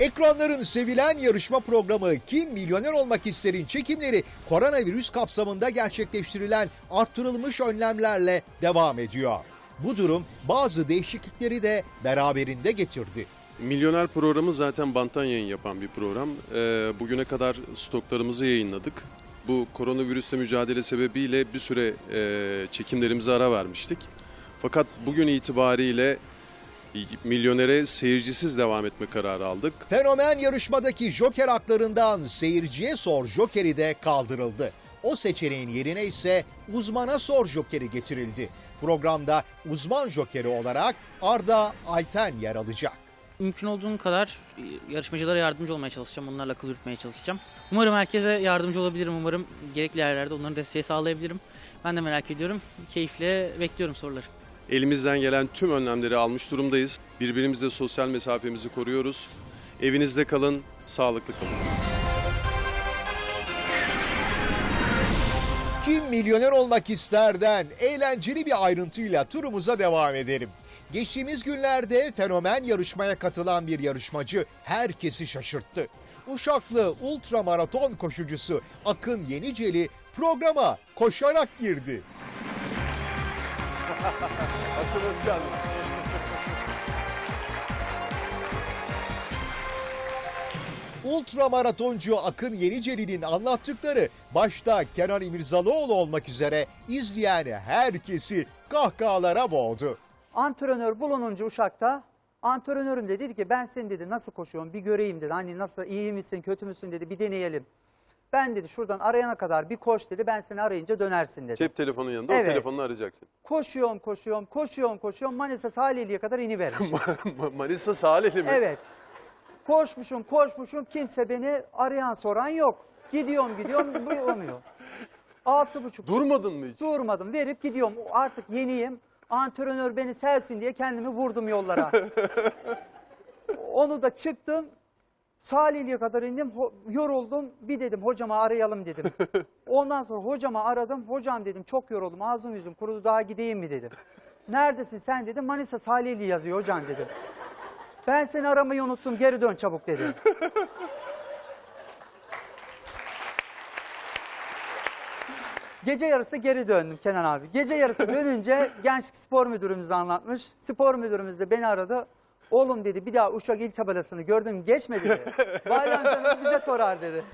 Ekranların sevilen yarışma programı Kim Milyoner Olmak İster'in çekimleri koronavirüs kapsamında gerçekleştirilen arttırılmış önlemlerle devam ediyor. Bu durum bazı değişiklikleri de beraberinde getirdi. Milyoner programı zaten banttan yayın yapan bir program. Ee, bugüne kadar stoklarımızı yayınladık. Bu koronavirüsle mücadele sebebiyle bir süre e, çekimlerimize ara vermiştik. Fakat bugün itibariyle milyonere seyircisiz devam etme kararı aldık. Fenomen yarışmadaki Joker haklarından seyirciye sor Joker'i de kaldırıldı. O seçeneğin yerine ise uzmana sor Joker'i getirildi. Programda uzman Joker'i olarak Arda Ayten yer alacak. Mümkün olduğum kadar e, yarışmacılara yardımcı olmaya çalışacağım. Onlarla akıl yürütmeye çalışacağım. Umarım herkese yardımcı olabilirim. Umarım gerekli yerlerde onların desteği sağlayabilirim. Ben de merak ediyorum. Keyifle bekliyorum soruları. Elimizden gelen tüm önlemleri almış durumdayız. Birbirimizle sosyal mesafemizi koruyoruz. Evinizde kalın, sağlıklı kalın. Kim milyoner olmak isterden eğlenceli bir ayrıntıyla turumuza devam edelim. Geçtiğimiz günlerde fenomen yarışmaya katılan bir yarışmacı herkesi şaşırttı. Uşaklı ultramaraton koşucusu Akın Yeniceli programa koşarak girdi. Akın hoş geldin. Ultramaratoncu Akın Yeniceli'nin anlattıkları başta Kenan İmirzalıoğlu olmak üzere izleyen herkesi kahkahalara boğdu. Antrenör bulununca Uşak'ta antrenörüm de dedi ki ben seni dedi nasıl koşuyorsun bir göreyim dedi. Hani nasıl iyi misin kötü müsün dedi bir deneyelim. Ben dedi şuradan arayana kadar bir koş dedi ben seni arayınca dönersin dedi. Cep telefonu yanında, Evet. o telefonla arayacaksın. Koşuyorum koşuyorum koşuyorum koşuyorum Manisa Salihli'ye kadar inivermiş. Manisa Salihli mi? evet. Koşmuşum koşmuşum kimse beni arayan soran yok. Gidiyorum gidiyorum bu olmuyor. Altı buçuk. Durmadın mı hiç? Durmadım verip gidiyorum. Artık yeniyim. Antrenör beni sevsin diye kendimi vurdum yollara. Onu da çıktım. Salihli'ye kadar indim. yoruldum. Bir dedim hocama arayalım dedim. Ondan sonra hocama aradım. Hocam dedim çok yoruldum. Ağzım yüzüm kurudu daha gideyim mi dedim. Neredesin sen dedim. Manisa Salihli yazıyor hocam dedim. Ben seni aramayı unuttum. Geri dön çabuk dedim. Gece yarısı geri döndüm Kenan abi. Gece yarısı dönünce gençlik spor müdürümüz anlatmış. Spor müdürümüz de beni aradı. Oğlum dedi bir daha Uşak il tabelasını gördün mü geçme dedi. Vali amcanız bize sorar dedi.